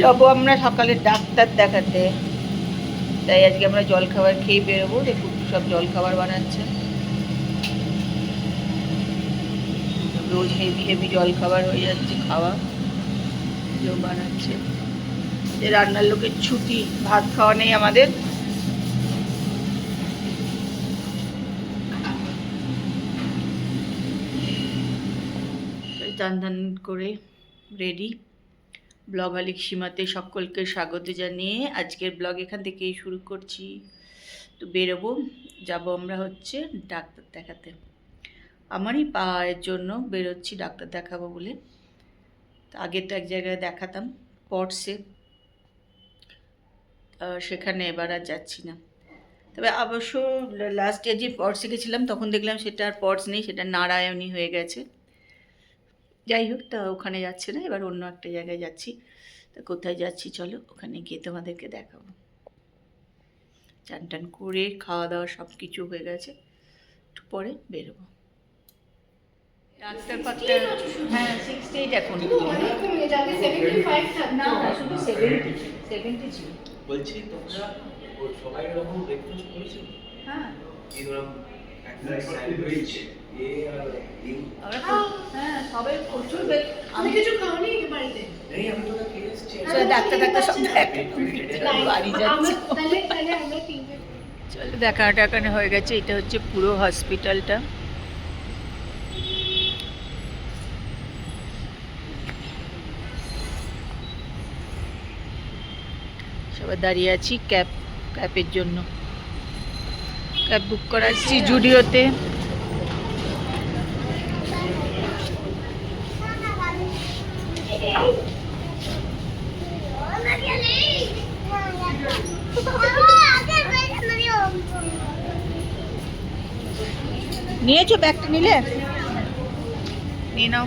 যাব আমরা সকালে ডাক্তার দেখাতে। তাই আজকে আমরা জল খাবার খেয়ে বেরোবো দেখুন সব জল খাবার বানাচ্ছে। রোজ হেভি হেভি জল খাবার হয়ে যাচ্ছে খাওয়া। কেউ বানাচ্ছে। যে রান্নার লোকের ছুটি, ভাত খাওয়া নেই আমাদের। চান করে রেডি। ব্লগ আলিক সীমাতে সকলকে স্বাগত জানিয়ে আজকের ব্লগ এখান থেকেই শুরু করছি। তো বেরোবো, যাব আমরা হচ্ছে ডাক্তার দেখাতে। আমারই পায়ের জন্য বেরোচ্ছি ডাক্তার দেখাবো বলে। আগে তো এক জায়গায় দেখাতাম, পটসে। সেখানে এবার আর যাচ্ছি না। তবে অবশ্য লাস্ট ইয়ার যে পটসে গেছিলাম, তখন দেখলাম সেটা আর পটস নেই, সেটা নারায়ণী হয়ে গেছে। যাই হোক তা ওখানে যাচ্ছে না এবার অন্য একটা জায়গায় যাচ্ছি। তা কোথায় যাচ্ছি চলো ওখানে গিয়ে তোমাদেরকে দেখাবো। চান টান করে খাওয়া দাওয়া সব কিছু হয়ে গেছে একটু পরে বেরোবো। ডাক্তার ফাক্তার হ্যাঁ সিক্সটি এইট এখন অনেক কমে যাবে 75 থাকতো না না শুধু সেভেন্টি সেভেন্টি ছিল। বলছি তোমরা সবাই এরকম ব্রেকফাস্ট করেছিল হ্যাঁ। এরকম স্যান্ডউইচ হ্যাঁ আমি কিছু খাওনি বাড়িতে। চলো ডাক্তার ডাক্তার বাড়ি যাচ্ছে। তাহলে তাহলে আমরা তিনজন চলো দেখা টাকানো হয়ে গেছে এটা হচ্ছে পুরো হসপিটালটা। সবাই দাঁড়িয়ে আছি ক্যাব ক্যাবের জন্য। ক্যাব বুক করা আসছি জুডিওতে। নিয়েছো ব্যাগটা নিলে? নিয়ে নাও।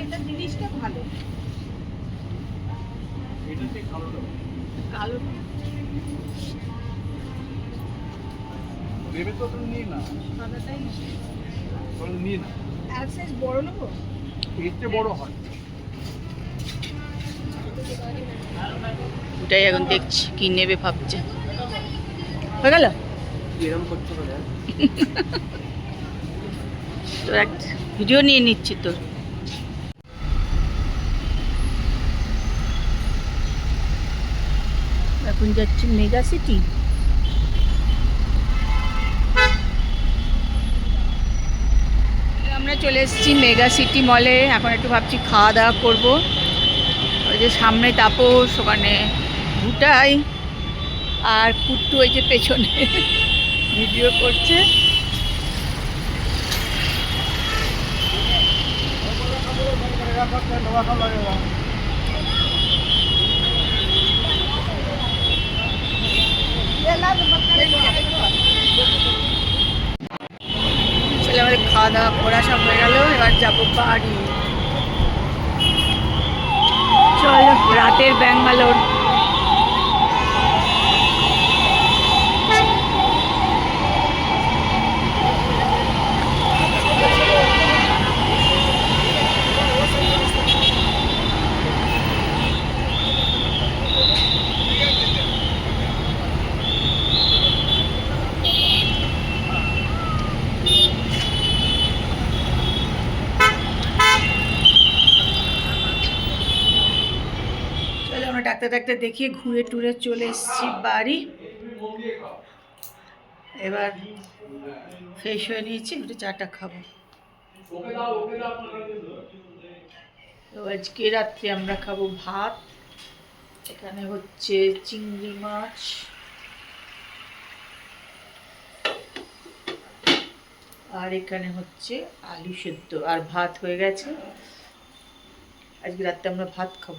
এটা। জিনিসটা ভালো। কালো নেবে তো তুমি নিয়ে না সাদাটাই নিয়ে না এক সাইজ বড় নেব? এর চেয়ে বড় হয়। ওটাই এখন দেখছি কি নেবে ভাবছে। হয়ে গেল? এরম করতে পারে ভিডিও নিয়ে নিচ্ছি তোর। এখন যাচ্ছি মেগা সিটি। আমরা চলে এসেছি মেগা সিটি মলে। এখন একটু ভাবছি খাওয়া দাওয়া করব। ওই যে সামনে তাপস, ওখানে ভুটাই আর কুট্টু ওই যে পেছনে ভিডিও করছে। চলে আমাদের খাওয়া দাওয়া করা সব হয়ে গেল এবার যাব বাড়ি। চলো রাতের ব্যাঙ্গালোর। ডাক্তার ডাক্তার দেখিয়ে ঘুরে টুরে চলে এসেছি বাড়ি। এবার ফ্রেশ হয়ে নিয়েছি, একটু চাটা খাব। তো আজকে রাত্রে আমরা খাব ভাত। এখানে হচ্ছে চিংড়ি মাছ। আর এখানে হচ্ছে আলু সেদ্ধ। আর ভাত হয়ে গেছে। আজকে রাত্রে আমরা ভাত খাব।